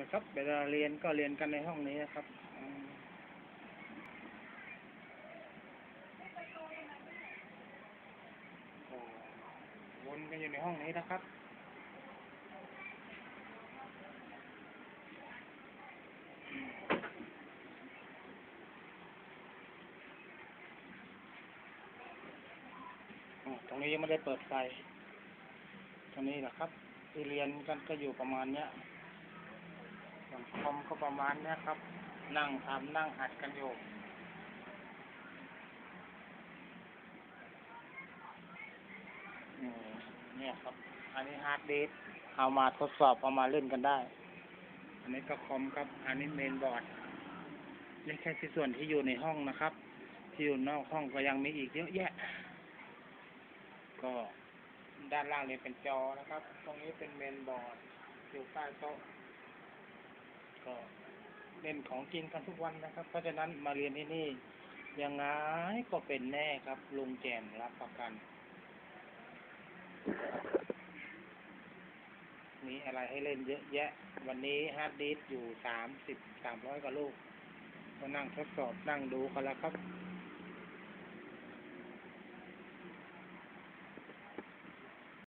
นะครับ เวลาเรียนก็เรียนกันในห้องนี้นะครับวนกันอยู่ในห้องนี้นะครับตรงนี้ยังไม่ได้เปิดไฟ ตรงนี้แหละครับ ที่เรียนกันก็อยู่ประมาณเนี้ย อย่างคอมก็ประมาณนี้ครับ นั่งทำนั่งหัดกันอยู่เนี่ยครับ อันนี้ฮาร์ดดิสเอามาทดสอบเอามาเล่นกันได้ อันนี้ก็คอมครับ อันนี้เมนบอร์ดนี่แค่ส่วนที่อยู่ในห้องนะครับ ที่อยู่นอกห้องก็ยังมีอีกเยอะแยะ ก็ด้านล่างนี่เป็นจอนะครับ ตรงนี้เป็นเมนบอร์ดอยู่ใต้โต๊ะ ก็เล่นของกินกันทุกวันนะครับ เพราะฉะนั้นมาเรียนที่นี่ยังไงก็เป็นแน่ครับลุงแจนรับประกัน มีอะไรให้เล่นเยอะแยะ วันนี้ฮาร์ดดิสก์อยู่สามสิบสามร้อยกว่าลูก ก็นั่งทดสอบนั่งดูกันแล้วครับ